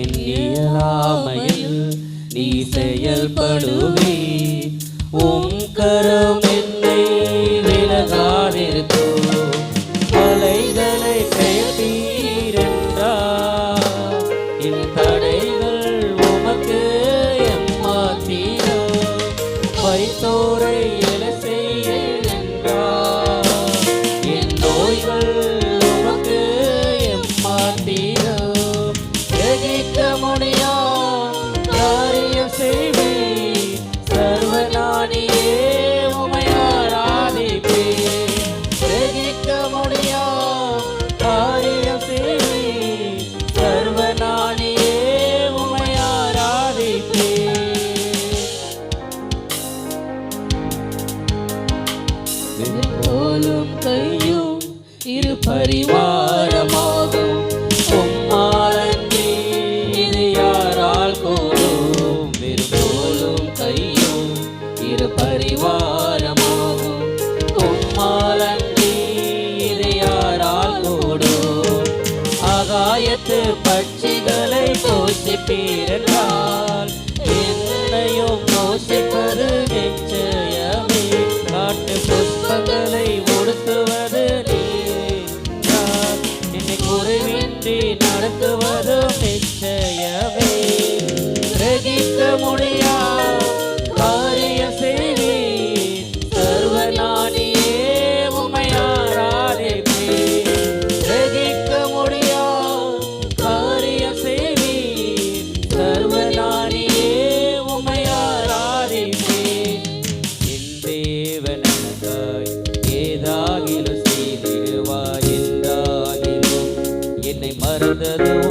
என் இயலாமையில் நீ செயல்படுவே. உம் கரம் என்னை விலகாதிருக்கும். அலைகளை பெயர்த்தீரென்றார் என் தடைகள் உமக்கு எம்மாத்தீரோ வைத்தோரை எலசே போலும் கையும் இரு பரிவாரமாகும் உம்மாலன்றி இது என்னையோ da da da